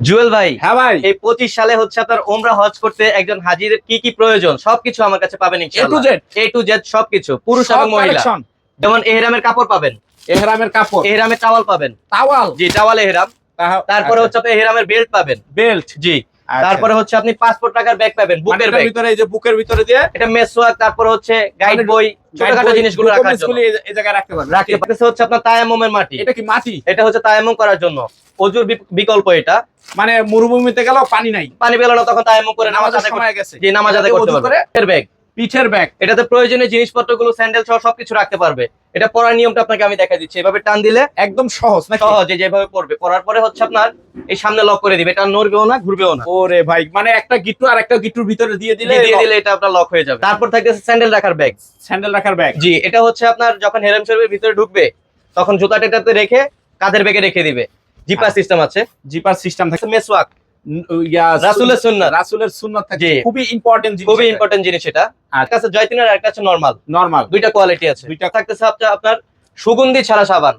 জুয়েল ভাই হ্যাঁ ভাই। এই পঁচিশ সালে হচ্ছে আপনার ওমরা হজ করতে একজন হাজির কি কি প্রয়োজন? সবকিছু আমার কাছে পাবেন A to Z A to Z সবকিছু। পুরুষ এবং মহিলা। যেমন এহরামের কাপড় পাবেন। এহরামের কাপড়। এহরামের টাওয়াল পাবেন। টাওয়াল। জি টাওয়াল এহরাম। তারপরে আচ্ছা। হচ্ছে আপনি এহরামের বেল্ট পাবেন। বেল্ট জি। তারপরে হচ্ছে আপনি পাসপোর্ট টাকার ব্যাগ পাবেন বুকের ব্যাগ ভিতরে এই যে বুকের ভিতরে দিয়ে এটা মেসওয়াক তারপরে হচ্ছে গাইড বই ছোটখাটো জিনিসগুলো রাখার জন্য। এই জায়গায় রাখতে পারবেন। রাখতে পারতেছে হচ্ছে আপনার তায়াম্মুমের মাটি। এটা কি মাটি? এটা হচ্ছে তায়াম্মুম করার জন্য। অজুর বিকল্প এটা। মানে মরুভূমিতে গেলেও পানি নাই। পানি পেলানো তখন তায়াম্মুম করে নামাজ আদায় গেছে। যে নামাজ আদায় করতে পারবে এর ব্যাগ পিঠের ব্যাগ। এটাতে প্রয়োজনীয় জিনিসপত্রগুলো স্যান্ডেল সহ সবকিছু রাখতে পারবে। এটা পরার নিয়মটা আপনাকে আমি দেখা দিচ্ছি। এভাবে টান দিলে একদম সহজ নাকি? সহজে যেভাবে পড়বে পরার পরে হচ্ছে আপনার এই সামনে লক করে দিবে। এটা নড়বেও না ঘুরবেও না। ওরে ভাই মানে একটা গিট্টু আর একটা গিট্টুর ভিতরে দিয়ে দিলে দিয়ে দিলে এটা আপনার লক হয়ে যাবে। তারপর থাকতেছে স্যান্ডেল রাখার ব্যাগ। স্যান্ডেল রাখার ব্যাগ। জি এটা হচ্ছে আপনার যখন হেরেম শরীফের ভিতরে ঢুকবে তখন জুতাটা এটাতে রেখে কাঁধের ব্যাগে রেখে দিবে? জিপার সিস্টেম আছে। জিপার সিস্টেম থাকে। মেসওয়াক। রাসূলের সুন্নাত। রাসূলের সুন্নাত থাকে। খুবই ইম্পর্টেন্ট জিনিস খুবই ইম্পর্টেন্ট জিনিস এটা। আর কাছে জয়তিনের আর একটা আছে নরমাল নরমাল দুইটা কোয়ালিটি আছে। দুইটা থাকতেছে আপনার সুগন্ধি ছাড়া সাবান।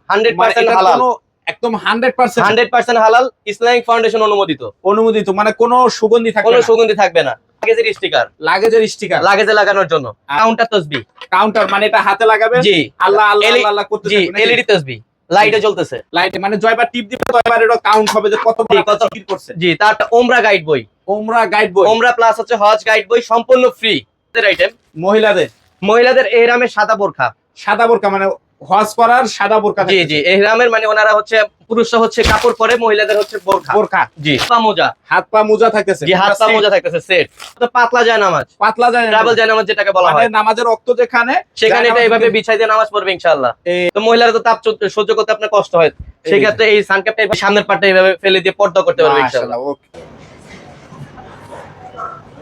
হালাল। একদম 100% হান্ড্রেড পার্সেন্ট হালাল ইসলামিক ফাউন্ডেশন অনুমোদিত। অনুমোদিত। মানে কোনো সুগন্ধি কোনো সুগন্ধি থাকবে না। লাগেজের স্টিকার লাগেজের স্টিকার লাগেজে লাগানোর জন্য। কাউন্টার তসবি। কাউন্টার মানে এটা হাতে লাগাবেন? জি। আল্লাহ আল্লাহ আল্লাহ করতে এলইডি তসবি। লাইটে জ্বলতেছে। লাইটে মানে জয়বার টিপ দিবে জয়বার এটা কাউন্ট হবে যে কত কত- জিকির করছে। জি তার ওমরা গাইড বই। ওমরা গাইড বই। ওমরা প্লাস হচ্ছে হজ গাইড বই সম্পূর্ণ ফ্রি আইটেম মহিলাদের। মহিলাদের এহরামে সাদা বোরখা। সাদা বোরখা মানে হজ করার সাদা বোরকা জি জি এহরামের মানে ওনারা হচ্ছে পুরুষরা হচ্ছে কাপড় পরে মহিলাদের হচ্ছে বোরখা। বোরকা জি পা মোজা। হাত পা মোজা থাকতেছে। জি হাত পা মোজা থাকতেছে সেট। তো পাতলা যায় নামাজ পাতলা যায়। ট্রাভেল যায় নামাজ যেটাকে বলা মানে হয়। নামাজের রক্ত যেখানে সেখানে এটা এইভাবে বিছাই দিয়ে নামাজ পড়বে ইনশাআল্লাহ। তো মহিলারা তো তাপ সহ্য- করতে আপনার কষ্ট হয়। সেই ক্ষেত্রে এই সানক্যাপটা সামনের পাটটা এইভাবে ফেলে দিয়ে পর্দা করতে পারবে ইনশাআল্লাহ। ওকে।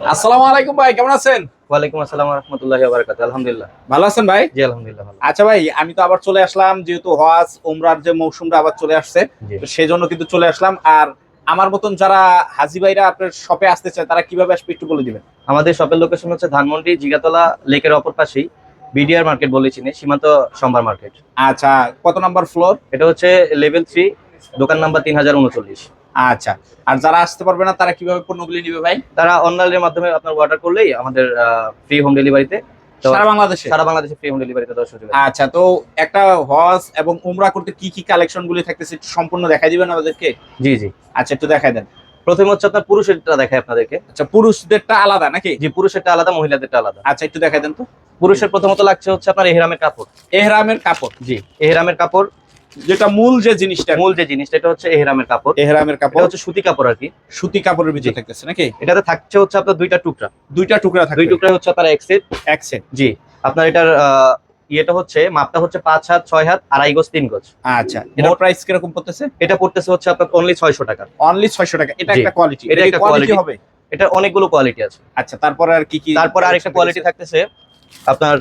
আসসালামু আলাইকুম ভাই কেমন আছেন? ওয়ালাইকুম আসসালাম রাহমাতুল্লাহি ওয়া বারাকাতুহু। আলহামদুলিল্লাহ। ভালো আছেন ভাই? জি আলহামদুলিল্লাহ ভালো। আচ্ছা ভাই আমি তো আবার চলে আসলাম যেহেতু হজ ওমরার যে মৌসুমটা আবার চলে আসছে জি। তো সেই জন্য কিন্তু চলে আসলাম। আর আমার মতন যারা হাজি ভাইরা আপনার শপে আসতে চায় তারা কীভাবে আসবে একটু বলে দিবেন? আমাদের শপের লোকেশন হচ্ছে ধানমন্ডি জিগাতলা লেকের অপর পাশেই বিডিআর মার্কেট বলে চিনি সীমান্ত সম্ভার মার্কেট আচ্ছা কত নাম্বার ফ্লোর এটা হচ্ছে লেভেল থ্রি দোকান নাম্বার তিন হাজার উনচল্লিশ। আচ্ছা আর যারা আসতে পারবে না তারা কীভাবে পণ্যগুলি নিবে ভাই? তারা অনলাইনের মাধ্যমে আপনার অর্ডার করলেই আমাদের ফ্রি হোম ডেলিভারিতে সারা বাংলাদেশে? সারা বাংলাদেশে ফ্রি হোম ডেলিভারিতে দেওয়ার সুযোগ আচ্ছা তো একটা হজ এবং উমরা করতে কি কি কালেকশন গুলি থাকতেছে সম্পূর্ণ দেখাই দিবেন আমাদেরকে? জি জি। আচ্ছা একটু দেখাই দেন। প্রথমে হচ্ছে আপনার পুরুষেরটা দেখায় আপনাদেরকে। আচ্ছা পুরুষদেরটা আলাদা নাকি? জি পুরুষেরটা আলাদা মহিলাদেরটা আলাদা। আচ্ছা একটু দেখাই দেন তো। পুরুষের প্রথমত লাগছে হচ্ছে আপনার এহরামের কাপড়। এহরামের কাপড়। জি এহরামের কাপড় যেটা মূল যে জিনিসটা। মূল যে জিনিসটা এটা হচ্ছে এহরামের কাপড়। এহরামের কাপড়। হচ্ছে সুতি কাপড় আর কি। সুতি কাপড়ের ভিতরে থাকতেছে নাকি? এটাতে থাকছে হচ্ছে আপনার দুইটা টুকরা। দুইটা টুকরা থাকবে। দুই টুকরা হচ্ছে আপনার এক সেট এক সেট জি। আপনার এটার আহ, ইয়েটা হচ্ছে মাপটা হচ্ছে পাঁচ হাত ছয় হাত আড়াই গজ তিন গজ। আচ্ছা। এটা প্রাইস কীরকম পড়তেছে? এটা পড়তেছে হচ্ছে আপনার অনলি ছয়শো টাকা। অনলি 600 টাকা। এটা একটা কোয়ালিটি এটা একটা কোয়ালিটি হবে? এটা অনেকগুলো কোয়ালিটি আছে। আচ্ছা তারপরে আর কি কি তারপরে আরেকটা কোয়ালিটি থাকতেছে আপনার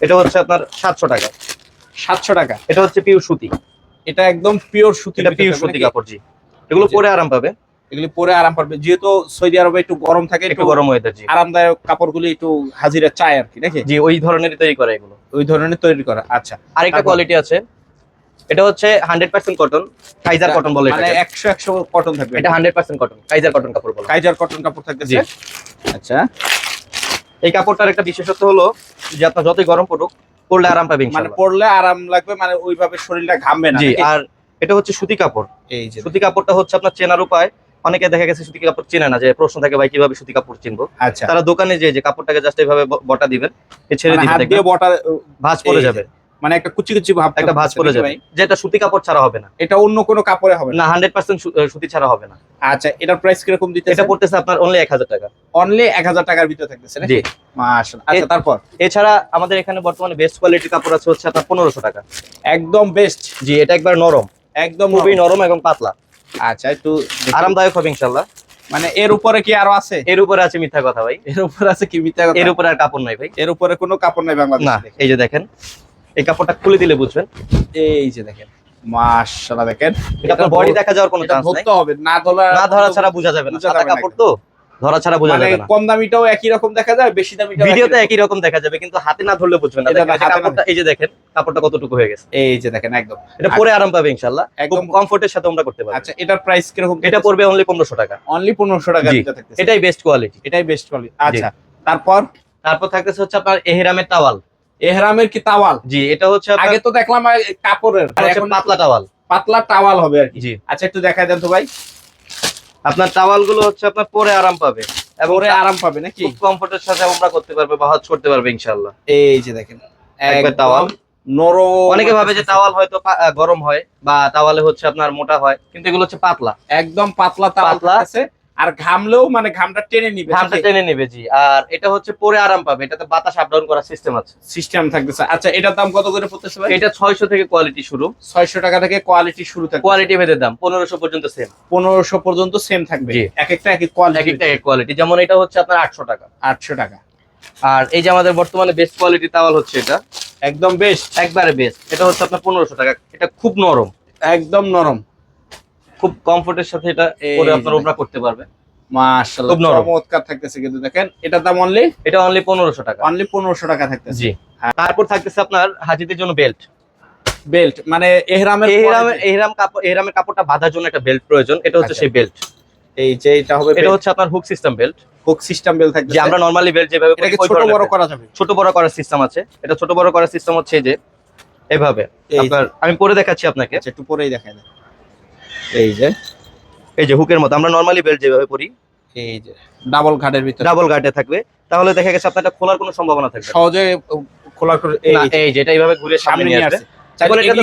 এটা হচ্ছে আপনার সাতশো টাকা। 700 টাকা। এটা হচ্ছে পিওর সুতি। এটা একদম পিওর সুতি এটা পিওর সুতি কাপড় জি। এগুলো পরে আরাম পাবে। এগুলি পরে আরাম পাবে। যেহেতু সৌদি আরবে একটু গরম থাকে একটু গরম ওয়েদার জি। আরামদায়ক কাপড়গুলি একটু হাজিরা চায় আর কি নাকি? জি ওই ধরনেরই তৈরি করা এগুলো। ওই ধরনের তৈরি করা আচ্ছা। আরেকটা কোয়ালিটি আছে। এটা হচ্ছে হান্ড্রেড পার্সেন্ট কটন কাইজার কটন বলে মানে এটাকে। একশো একশো কটন থাকবে। এটা হান্ড্রেড পার্সেন্ট কটন কাইজার কটন কাপড় বলে কাইজার কটন কাপড় থাকতেছে। জি। আচ্ছা। এই কাপড়টার একটা বিশেষত্ব হলো যে আপনার যতই গরম পড়ুক পরলে আরাম পাবে মানে পড়লে পরলে আরাম লাগবে মানে ওইভাবে শরীরটা ঘামবে না জি আর এটা হচ্ছে সুতি কাপড়। এই যে সুতি কাপড়টা হচ্ছে আপনার চেনার উপায়। অনেকে দেখা গেছে সুতি কাপড় চেনে না যে প্রশ্ন থাকে ভাই কীভাবে সুতি কাপড় চিনবো? আচ্ছা। তারা দোকানে যে যে কাপড়টাকে জাস্ট এইভাবে বটা দিবেন এ ছেড়ে মানে দিবেন বটা ভাঁজ পড়ে যাবে। মানে একটা কুচি কুচি ভাব একটা ভাঁজ পড়ে যাবে? যেটা সুতি কাপড় ছাড়া হবে না। এটা অন্য কোনো কাপড়ে হবে না। না হান্ড্রেড পার্সেন্ট সুতি ছাড়া হবে না। আচ্ছা এটার প্রাইস কীরকম দিতে এটা পড়তেছে আপনার অনলি এক হাজার টাকা। অনলি এক হাজার টাকার ভিতরে থাকতেছে জি। মাশাআল্লাহ। আচ্ছা তারপর? এছাড়া আমাদের এখানে বর্তমানে বেস্ট কোয়ালিটির কাপড় আছে হচ্ছে আপনার পনেরোশো টাকা। একদম বেস্ট জি এটা একবার নরম। একদম খুবই নরম। এবং পাতলা। আচ্ছা একটু আরামদায়ক হবে ইনশাল্লাহ মানে এর উপরে কি আরও আছে? এর উপরে আছে মিথ্যা কথা ভাই। এর উপরে আছে কি মিথ্যা কথা? এর উপরে আর কাপড় নাই ভাই। এর উপরে কোনো কাপড় নাই না বাংলাদেশে এই যে দেখেন। এই কাপড়টা খুলে দিলে বুঝবেন। এই যে দেখেন মাশাআল্লাহ দেখেন। এটা আপনার বডি দেখা যাওয়ার কোনো চান্স নাই। ধরতে হবে না ধরা না ধরা ছাড়া বোঝা যাবে না। সাদা কাপড় তো ধরা ছাড়া বোঝা মানে যাবে না। কম দামিটাও একই রকম দেখা যায় বেশি দামিটাও ভিডিওতে একই রকম দেখা যাবে কিন্তু হাতে না ধরলে বুঝবেন না। কাপড়টা এই যে দেখেন কাপড়টা কতটুকু হয়ে গেছে। এই যে দেখেন একদম। এটা পরে আরাম পাবে ইনশাআল্লাহ। একদম। কমফোর্টের সাথে আমরা করতে পারব। আচ্ছা এটার প্রাইস কীরকম এটা পড়বে অনলি পনেরোশো টাকা। অনলি পনেরোশো টাকা জি। থাকতেছে। এটাই বেস্ট কোয়ালিটি এটাই বেস্ট কোয়ালিটি আচ্ছা তারপর? তারপর থাকতেছে হচ্ছে আপনার এহেরামের টাওয়াল এহরামের কি তাওয়াল? জি এটা হচ্ছে আগে তো দেখলাম কাপড়ের। আর এখন পাতলা টাওয়াল পাতলা টাওয়াল হবে আর কি। জি। আচ্ছা একটু দেখাই দেন তো ভাই। আপনার টাওয়ালগুলো হচ্ছে আপনার পরে আরাম পাবে। এবং পরে আরাম পাবে নাকি? খুব কমফোর্টের সাথে আমরা করতে পারবে বা হজ করতে পারবে ইনশাআল্লাহ। এই যে দেখেন একবার টাওয়াল। নরম অনেকে ভাবে যে টাওয়াল হয়তো গরম হয় বা টাওয়ালে হচ্ছে আপনার মোটা হয় কিন্তু এগুলো হচ্ছে পাতলা। একদম পাতলা পাতলা। আছে। আর ঘামলেও মানে ঘামটা টেনে নিবে ঘামটা টেনে নেবে জি। আর এটা হচ্ছে পরে আরাম পাবে এটাতে বাতাস আপ ডাউন করার সিস্টেম আছে। সিস্টেম থাকতেছে। আচ্ছা এটার দাম কত করে পড়তেছে ভাই? এটা ছয়শো থেকে কোয়ালিটি শুরু। ছয়শো টাকা থেকে কোয়ালিটি শুরু থাকে কোয়ালিটি ভেদের দাম পনেরোশো পর্যন্ত সেম পনেরোশো পর্যন্ত সেম থাকবে। এক একটা এক এক এক কোয়ালিটি একটা এক কোয়ালিটি যেমন এটা হচ্ছে আপনার আটশো টাকা। আটশো টাকা। আর এই যে আমাদের বর্তমানে বেস্ট কোয়ালিটি তাওয়াল হচ্ছে এটা। একদম বেস্ট একবারে বেস্ট এটা হচ্ছে আপনার পনেরোশো টাকা। এটা খুব নরম। একদম নরম। খুব কমফোর্টের সাথে এটা পরে আপনার ওমরা করতে পারবে মাশাআল্লাহ। চমৎকার থাকতেছে কিন্তু দেখেন এটার দাম অনলি এটা অনলি পনেরোশো টাকা। অনলি পনেরোশো টাকা থাকতেছে। জি। তারপর থাকতেছে আপনার হাজিদের জন্য বেল্ট বেল্ট মানে এহরামের এহরামের quality। এহরাম কাপড় এহরামের কাপড়টা বাঁধার জন্য একটা বেল্ট প্রয়োজন। এটা হচ্ছে আচ্ছা। সেই বেল্ট এই যে এটা হবে এটা হচ্ছে আপনার hook system belt hook system belt থাকবে যে আমরা নরমালি বেল্ট যেভাবে করি, ছোট বড় করা যাবে। ছোট বড় করার সিস্টেম আছে। এটা ছোট বড় করার সিস্টেম হচ্ছে এই যে এভাবে। আপনার আমি পরে দেখাচ্ছি আপনাকে। আচ্ছা একটু পরেই দেখায় দেন। এই যে। এই যে হুকের মতো। আমরা নরমালি বেল্ট যেভাবে পরি এই যে। ডাবল ঘাটের ভিতরে। ডাবল গার্ডে থাকবে। তাহলে দেখা গেছে আপনার খোলার কোনো সম্ভাবনা থাকবে সহজে খোলা করে এই যে এটা এইভাবে ঘুরে সামনে নিয়ে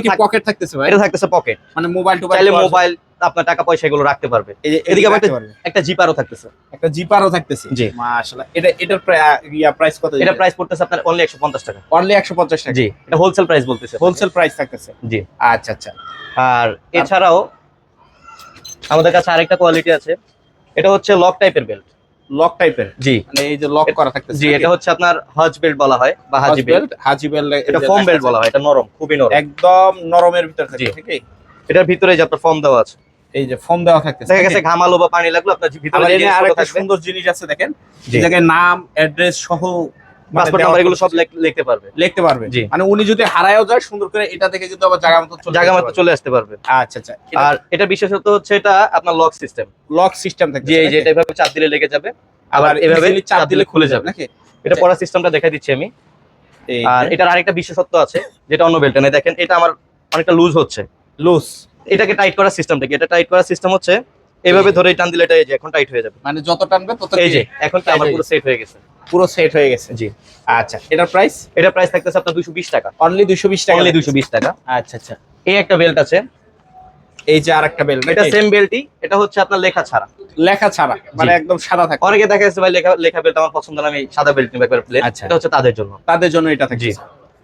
কি পকেট থাকতেছে ভাই? এটা থাকতেছে পকেট মানে মোবাইল চাইলে মোবাইল আপনার টাকা পয়সা এগুলো রাখতে পারবে। এই যে এদিকে একটা- জিপারও থাকতেছে। একটা জিপারও থাকতেছে। জি। মাশাআল্লাহ এটা এটার প্রাইস কত এটা প্রাইস পড়তেছে আপনার অনলি একশো পঞ্চাশ টাকা। অনলি 150 টাকা। জি এটা হোলসেল প্রাইস বলতেছে হোলসেল প্রাইস থাকতেছে। জি। আচ্ছা আচ্ছা। আর এছাড়াও আমাদের কাছে আরেকটা কোয়ালিটি আছে। এটা হচ্ছে লক টাইপের বেল্ট লক টাইপের জি। মানে এই যে লক করা থাকতেছে জি এটা হচ্ছে আপনার হজ বেল্ট বলা হয় বা হাজি বেল্ট হাজি বেল্ট এটা ফোম বেল্ট বলা হয় এটা নরম খুবই নরম। একদম নরমের ভিতর থাকে। ঠিক আছে এটার ভিতরে যে আপনার ফর্ম দেওয়া আছে। এই যে ফোম দেওয়া থাকতেছে দেখা গেছে ঘামালো বা পানি লাগল আপনার ভিতরে আরেকটা সুন্দর জিনিস আছে দেখেন। জায়গায় নাম অ্যাড্রেস সহ পাসপোর্ট দেওয়া নাম্বার এগুলো সব লিখতে পারবে। লিখতে পারবে। জি। মানে উনি যদি হারায়ও যায় সুন্দর করে এটা কিন্তু আবার জায়গা মতো জায়গা মতো চলে আসতে পারবে। আচ্ছা আচ্ছা। আর এটা বিশেষত হচ্ছে এটা আপনার লক সিস্টেম লক সিস্টেম থাকে এই এটা এভাবে চাপ দিলে লেগে যাবে আবার এভাবে চাপ দিলে খুলে যাবে। নাকি? এটা পড়ার সিস্টেমটা দেখাই দিচ্ছি আমি। আর এটার আরেকটা বিশেষত্ব আছে যেটা অন্য বেল্টে নেই। দেখেন এটা আমার অনেকটা লুজ হচ্ছে। লুজ এটাকে টাইট করার সিস্টেমটা কি? এটা টাইট করার সিস্টেম হচ্ছে এভাবে ধরে টান দিলে এটা এই যে এখন টাইট হয়ে যাবে। মানে যত টানবে তত এই যে এখন আমার পুরো সেট হয়ে গেছে। পুরো সেট হয়ে গেছে। জি। আচ্ছা এটার প্রাইস এটা প্রাইস থাকতেছে আপনার দুশো বিশ টাকা। অনলি 220 টাকা অনলি দুশো বিশ টাকা। আচ্ছা আচ্ছা। এই একটা বেল্ট আছে। এই যে আরেকটা বেল্ট এটা সেম বেল্টই এটা হচ্ছে আপনার লেখা ছাড়া। লেখা ছাড়া মানে একদম সাদা থাকে অনেকে দেখা যাচ্ছে ভাই লেখা লেখা বেল্ট আমার পছন্দ না আমি সাদা বেল্ট নিব একবার প্লেন আচ্ছা। এটা হচ্ছে তাদের জন্য। তাদের জন্য এটা থাকে জি।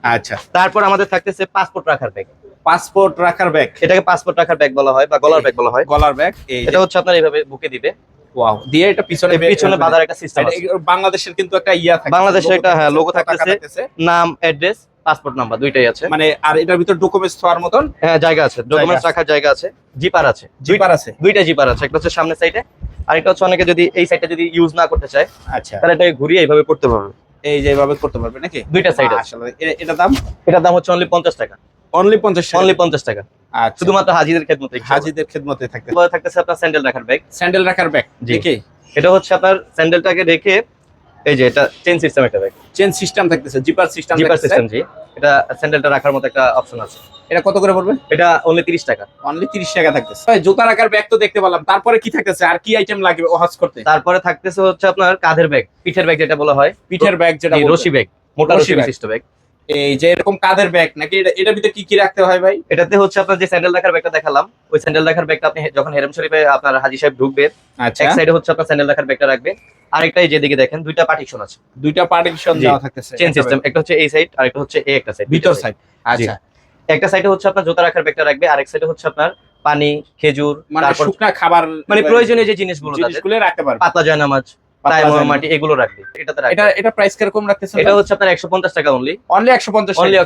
আচ্ছা। তারপর আমাদের থাকতেছে পাসপোর্ট রাখার ব্যাগ পাসপোর্ট রাখার ব্যাগ। এটাকে পাসপোর্ট রাখার ব্যাগ বলা হয় বা গলার ব্যাগ বলা হয়। গলার ব্যাগ এটা হচ্ছে আপনার এইভাবে বুকে দিবে। ওয়াও দিয়ে এটা পিছনে পিছনে বাঁধার একটা সিস্টেম এটা- এটা বাংলাদেশের কিন্তু একটা ইয়া থাকে বাংলাদেশের একটা, হ্যাঁ, থাকতেছে, থাকতেছে। নাম অ্যাড্রেস পাসপোর্ট নাম্বার দুইটাই আছে। মানে আর এটার ভিতর ডকুমেন্টস থাকার মতন হ্যাঁ জায়গা আছে। ডকুমেন্টস রাখার জায়গা আছে। জিপার আছে। জিপার আছে। দুইটা জিপার আছে। একটা হচ্ছে সামনের সাইডে আরেকটা হচ্ছে অনেকে যদি এই সাইডটা যদি ইউজ না করতে চায় আচ্ছা। তাহলে এটাকে ঘুরিয়ে এইভাবে করতে পারবে। এই যে এভাবে করতে পারবে নাকি? দুইটা সাইড আছে। আসলে এটা দাম? এটার দাম হচ্ছে অনলি পঞ্চাশ টাকা। অনলি 50 টাকা। অনলি পঞ্চাশ টাকা। আচ্ছা। শুধুমাত্র হাজিদের খেদমতে হাজিদের খেদমতে থাকতে। এরপরে থাকতেছে আপনার স্যান্ডেল রাখার ব্যাগ স্যান্ডেল রাখার ব্যাগ জি। দেখি এটা হচ্ছে আপনার স্যান্ডেলটাকে রেখে এই যে এটা চেন সিস্টেম একটা ব্যাগ চেন সিস্টেম থাকতেছে জিপার সিস্টেম জিপার সিস্টেম জি। এটা স্যান্ডেলটা রাখার মতো একটা অপশন আছে। এটা কত করে পড়বে? এটা অনলি তিরিশ টাকা। অনলি 30 টাকা থাকতেছে। ভাই, জুতা রাখার ব্যাগ তো দেখতে পেলাম। তারপরে কি থাকতেছে? আর কি আইটেম লাগবে হজ করতে? তারপরে থাকতেছে হচ্ছে আপনার কাঁধের ব্যাগ পিঠের ব্যাগ যেটা বলা হয়। পিঠের ব্যাগ যেটা রশি ব্যাগ মোটা রশি। বিশিষ্ট ব্যাগ এই যে এরকম কাদের ব্যাগ নাকি এটা- ভিতরে কি কি রাখতে হয় ভাই? এটাতে হচ্ছে আপনার যে স্যান্ডেল রাখার ব্যাগটা দেখালাম ওই স্যান্ডেল রাখার ব্যাগটা আপনি যখন হেরেম শরীফে আপনার হাজি সাহেব ঢুকবে আচ্ছা। এক সাইডে হচ্ছে আপনার স্যান্ডেল রাখার ব্যাগটা রাখবে আরেকটাই যেদিকে দেখেন দুইটা পার্টিশন আছে। দুইটা পার্টিশন। দেওয়া থাকতেছে চেন সিস্টেম একটা হচ্ছে এই সাইড আর একটা হচ্ছে এই একটা সাইড ভিতর সাইড আচ্ছা। একটা সাইডে হচ্ছে আপনার জুতা রাখার ব্যাগটা রাখবে আরেক সাইডে হচ্ছে আপনার পানি খেজুর মানে শুকনা খাবার মানে প্রয়োজনীয় যে জিনিসগুলো তাদের রাখতে পারবে। পাতলা জয়নামাজ। মাটি এগুলো এটাতে এটা এটা প্রাইস কীরকম রাখতেছেন এটা হচ্ছে আপনার একশো পঞ্চাশ টাকা অনলি অনলি অনলি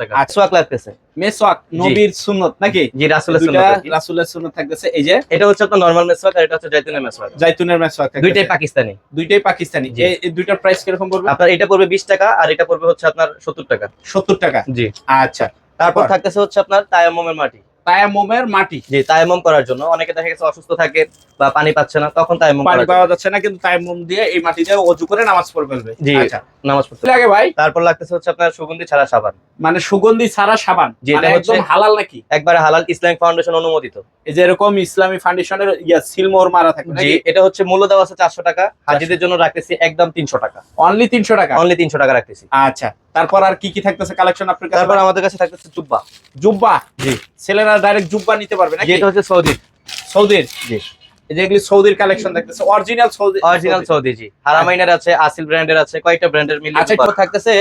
টাকা। আচ্ছা। সোয়াক লাগতেছে। মেসওয়াক নবীর সুন্নত নাকি? জি রাসুলের সুন্নাত রাসূলের সুন্নত থাকতেছে। এই যে? এটা হচ্ছে আপনার নর্মাল মেসওয়াক আর এটা হচ্ছে জাইতুনের মেসওয়াক জাইতুনের মেসওয়াক দুইটাই পাকিস্তানি। দুইটাই পাকিস্তানি। এই দুইটার প্রাইস কীরকম পড়বে? আপনার এটা পড়বে বিশ টাকা আর এটা পড়বে হচ্ছে আপনার সত্তর টাকা। সত্তর টাকা। জি। আচ্ছা। তারপর তারপর থাকতেছে হচ্ছে আপনার তায়াম্মমের মাটি। তায়াম্মুমের মাটি। জি তায়াম্মম করার জন্য। অনেকে দেখা গেছে অসুস্থ থাকে বা পানি পাচ্ছে না তখন তায়াম্মম পানি পাওয়া যাচ্ছে না কিন্তু তায়াম্মুম দিয়ে এই মাটি দিয়ে করে নামাজ পড়ে ফেলবে জি। আচ্ছা। নামাজ পড়তে লাগে ভাই? তারপর লাগতেছে হচ্ছে আপনার সুগন্ধি ছাড়া সাবান। মানে সুগন্ধি ছাড়া সাবান? জি, মানে হচ্ছে- একদম হালাল নাকি? একবারে হালাল ইসলামিক ফাউন্ডেশন অনুমোদিত। এই যে এরকম ইসলামী ফাউন্ডেশনের ইয়া সিলমোহর মারা থাকে জি এটা হচ্ছে মূল্য দেওয়া আছে চারশো টাকা। হাজিদের জন্য রাখতেছি একদম তিনশো টাকা। অনলি তিনশো টাকা? অনলি তিনশো টাকা রাখতেছি। আচ্ছা। তারপর আর কি কি থাকতেছে কালেকশন আপনার কাছে? তারপর আমাদের কাছে থাকতেছে জুব্বা। জুব্বা? জি। ছেলেরা ডাইরেক্ট জুব্বা নিতে পারবে নাকি? যেটা হচ্ছে সৌদি সৌদির? জি। এই যে এগুলি সৌদির কালেকশন থাকতেছে অরিজিনাল সৌদি অরিজিনাল সৌদি। জি। হারামাইনের আছে আসিল ব্র্যান্ডের আছে কয়েকটা ব্র্যান্ডের মিলে আচ্ছা, আচ্ছা থাকতেছে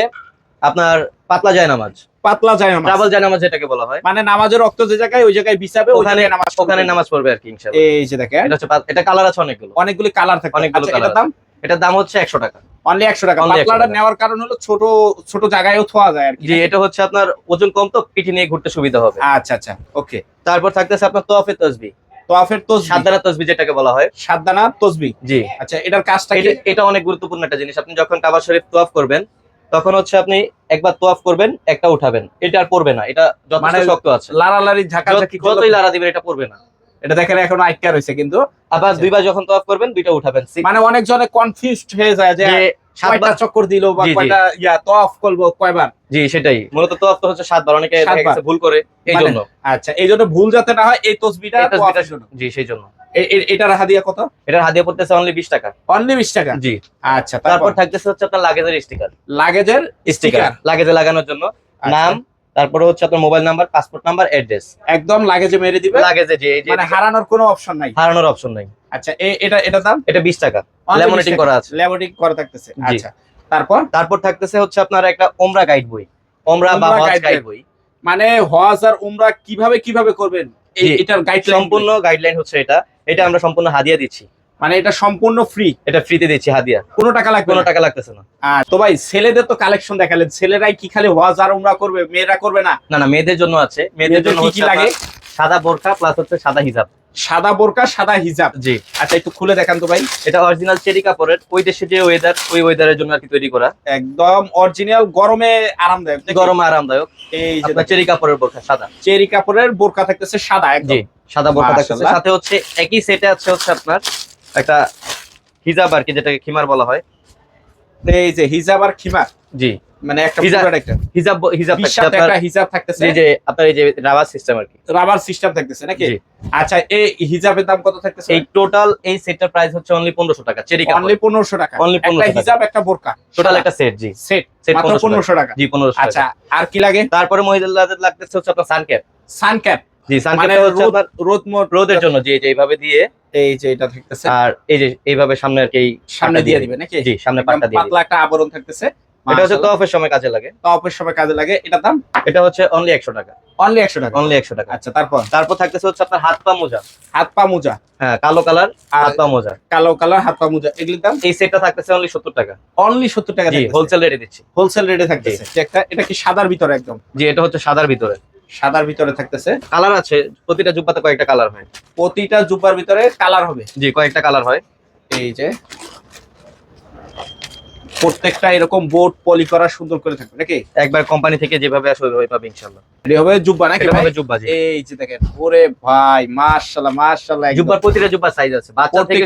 আপনার পাতলা যায় নামাজ পাতলা যায় না ট্রাভেল যায় নামাজ যেটাকে বলা হয়। মানে নামাজের রক্ত যে জায়গায় ওই জায়গায় বিছাবে ওখানে নামাজ ওখানে নামাজ পড়বে আর কি ইনশাআল্লাহ। এই যে দেখেন। এটা হচ্ছে এটা কালার আছে অনেকগুলো। অনেকগুলি কালার থাকে। অনেকগুলো আচ্ছা, colour দাম? এটার দাম হচ্ছে একশো টাকা। অনলি একশো টাকা। পাতলাটা নেওয়ার কারণ হলো ছোট ছোট জায়গায়ও থোয়া যায় আর কি। এটা হচ্ছে আপনার ওজন কম তো পিঠে নিয়ে ঘুরতে সুবিধা হবে। আচ্ছা আচ্ছা ওকে। তারপর থাকতেছে আপনার তোয়াফে তসবি। তো আফের তো তসবি যেটাকে বলা হয়। সাতদানা তসবি? জি। আচ্ছা এটার কাজটা কি? এটা অনেক গুরুত্বপূর্ণ একটা জিনিস। আপনি যখন কাবা শরীফ তোয়াফ করবেন তখন হচ্ছে আপনি একবার তোয়াফ করবেন একটা উঠাবেন। এটা আর পড়বে না। এটা যথেষ্ট মানে শক্ত আছে। লারালারি ঝাঁকা যতই লারা দিবেন এটা পড়বে না। এটা দেখেন এখন আইকা রয়েছে কিন্তু। আবার আচ্ছা। দুইবার যখন তোয়াফ করবেন দুইটা উঠাবেন। মানে অনেক জনে কনফিউজড হয়ে যায় যে সাতবার চক্কর দিল বা। কয়টা ইয়া তফ করব কয়বার। জি সেটাই। মূলত তোয়াফ তো হচ্ছে সাতবার। অনেকে ভুল করে এই মানে- জন্য। আচ্ছা এই জন্য ভুল যাতে না হয় এই তসবিটা জি সেই জন্য। এটার হাদিয়া কত? এটার হাদিয়া পড়তেছে অনলি বিশ টাকা। অনলি বিশ টাকা? জি। আচ্ছা তারপর? থাকতেছে হচ্ছে আপনার লাগেজের স্টিকার লাগেজের স্টিকার স্টিকার লাগেজে লাগানোর জন্য। আচ্ছা। নাম তারপরে হচ্ছে আপনার mobile number passport number address একদম লাগেজে মেরে দিবে। লাগেজে যে মানে হারানোর কোনো অপশন নাই। হারানোর অপশন নাই। আচ্ছা এটা এটা দাম? এটা বিশ টাকা। ল্যামিনেটিং করা আছে। ল্যামিনেটিং করা থাকতেছে। আচ্ছা তারপর? তারপর থাকতেছে হচ্ছে আপনার একটা ওমরা গাইড বই। ওমরা বা হজ গাইড বই। মানে হজ আর ওমরা কীভাবে কীভাবে করবেন? এই এটার গাইডলাইন সম্পূর্ণ গাইডলাইন হচ্ছে এটা। এটা আমরা সম্পূর্ণ হাদিয়া দিচ্ছি। মানে এটা সম্পূর্ণ ফ্রি এটা ফ্রিতে দিচ্ছি হাদিয়া। কোনো টাকা লাগবে কোনো টাকা লাগতেছে না। আর তো ভাই ছেলেদের তো কালেকশন দেখালেন ছেলেরাই কি খালি হজ আর উমরা করবে মেয়েরা করবে না? না না মেয়েদের জন্য আছে। মেয়েদের জন্য কি কি লাগে? সাদা বোরকা প্লাস হচ্ছে সাদা হিজাব। সাদা বোরকা সাদা হিজাব। জি। আচ্ছা একটু খুলে দেখান তো ভাই। এটা অরিজিনাল চেরি কাপড়ের ওই দেশে যে ওয়েদার ওই ওয়েদারের জন্য আর কি তৈরি করা। একদম অরিজিনাল গরমে আরামদায়ক। গরম আরামদায়ক। এই যে চেরি কাপড়ের বোরকা সাদা। চেরি কাপড়ের বোরকা থাকতেছে সাদা একদম। সাদা বোরকা থাকতেছে। সাথে হচ্ছে একই সেটে আছে হচ্ছে আপনার একটা হিজাব আর কি যেটাকে খিমার বলা হয়। এই যে হিজাব আর খিমার? জি। মানে একটা হিজাব- একটা হিজাব হিজাব একটা হিজাব থাকতেছে। যে আপনার এই যে রাবার সিস্টেম আর কি। রাবার সিস্টেম থাকতেছে নাকি। আচ্ছা এই হিজাবের দাম কত থাকতেছে? এই টোটাল এই সেটটার প্রাইস হচ্ছে অনলি পনেরোশো টাকা চেরি কাপড় অনলি পনেরোশো টাকা। অনলি একটা 1500 টাকা। হিজাব একটা বোরকা। টোটাল একটা সেট জি। সেট সেট মাত্র পনেরোশো পনেরোশো টাকা। জি পনেরোশো আচ্ছা আর কি লাগে? তারপরে মহিলাদের লাগতেছে হচ্ছে আপনার সানক্যাপ সানক্যাপ জি মানে সানক্যাপ হচ্ছে আপনার রোদ রোদের জন্য যে এইভাবে দিয়ে এই যে এটা থাকতেছে। আর এই যে এইভাবে সামনে আর কি সামনে দিয়ে দিবে নাকি? জি সামনে পাটটা দিয়ে পাতলা একটা আবরণ থাকতেছে। এটা হচ্ছে তফের সময় কাজে লাগে। টপের সময় কাজে লাগে। এটা দাম? এটা হচ্ছে অনলি একশো টাকা। অনলি একশো টাকা। অনলি একশো টাকা। আচ্ছা তারপর? তারপর থাকতেছে হচ্ছে আপনার হাত পা মোজা। হাত পা মোজা। হ্যাঁ কালো কালার আর হাত পা মোজা। কালো কালার হাত পা মোজা। এগুলির দাম? এই সেটটা থাকতেছে অনলি সত্তর টাকা। অনলি সত্তর টাকা জি হোলসেল রেটে দিচ্ছি। হোলসেল রেটে থাকতেছে। একটা এটা কি সাদার ভিতরে একদম? জি এটা হচ্ছে সাদার ভিতরে। সাদার ভিতরে থাকতেছে। কালার আছে প্রতিটা জুব্বাতে কয়েকটা কালার হয়। প্রতিটা জুব্বার ভিতরে কালার হবে। জি কয়েকটা কালার হয়। এই যে প্রত্যেকটা এরকম বোর্ড পলি করা সুন্দর করে থাকবে নাকি? একবার কোম্পানি থেকে যেভাবে আসবে ওই পাবে ইনশাআল্লাহ। এটি হবে? জুব্বা নাকি এটা হবে জুব্বা জি। এই যে দেখেন ওরে ভাই মাশাআল্লাহ মাশাআল্লাহ। জুব্বার প্রতিটা জুব্বা সাইজ আছে। বাচ্চা থেকে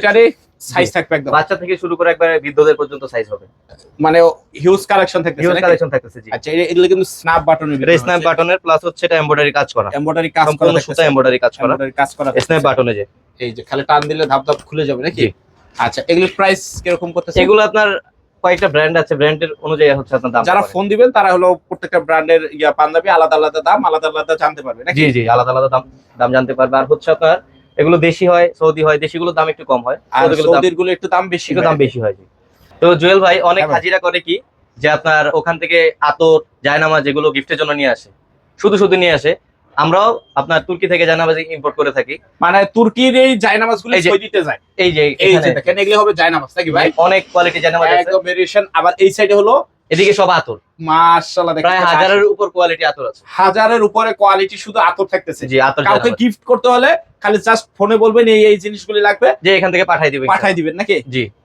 সাইজ থাকবে একদম। বাচ্চা থেকে শুরু করে একবার বৃদ্ধদের পর্যন্ত সাইজ হবে। মানে হিউজ কালেকশন থাকবে হিউজ কালেকশন থাকতেছে জি। আচ্ছা এগুলো কিন্তু স্ন্যাপ বাটনের এটা স্ন্যাপ বাটনের প্লাস হচ্ছে এটা এমব্রয়ডারি কাজ করা। এমব্রয়ডারি কাজ করা সম্পূর্ণ সুতা এমব্রয়ডারি কাজ করা। কাজ করা স্ন্যাপ বাটনে যে এই যে খালি টান দিলে ধাপ ধাপ খুলে যাবে নাকি? আচ্ছা এগুলোর প্রাইস কীরকম করতেছে? এগুলো আপনার কয়েকটা ব্র্যান্ড আছে ব্র্যান্ডের অনুযায়ী হচ্ছে আপনার দাম যারা ফোন দিবেন তারা হলো প্রত্যেকটা ব্র্যান্ডের ইয়া পাঞ্জাবি আলাদা আলাদা দাম আলাদা আলাদা জানতে পারবে জি জি আলাদা আলাদা দাম দাম জানতে পারবে। আর হচ্ছে আপনার এগুলো দেশি হয় সৌদি হয় দেশি দেশিগুলোর দাম একটু কম হয়। আর সৌদিরগুলো একটু দাম বেশি দাম বেশি হয় জি। তো জুয়েল ভাই অনেক হ্যাঁ হাজিরা করে কি? যে আপনার ওখান থেকে আতর জায়নামা যেগুলো গিফটের জন্য নিয়ে আসে। শুধু শুধু নিয়ে আসে। আমরাও আপনার তুর্কি থেকে জানাবাজি ইম্পোর্ট করে থাকি। মানে তুর্কির এই জায়নামাজগুলো এই যে- সৌদিতে যায়। এই যে এই এখানে যে দেখেন এগুলো হবে জায়নামাজ নাকি ভাই? অনেক কোয়ালিটি জানাবাজ আছে। একদম ভেরিয়েশন আবার এই সাইডে হলো এদিকে সব আতর। মাশাআল্লাহ দেখেন প্রায় হাজারের উপর কোয়ালিটি আতর আছে। হাজারের উপরে কোয়ালিটি শুধু আতর থাকতেছে। জি আতর কাউকে গিফট করতে হলে খালি জাস্ট ফোনে বলবেন এই এই জিনিসগুলি লাগবে। যে এখান থেকে পাঠিয়ে দিবেন। পাঠাই দিবেন নাকি? জি।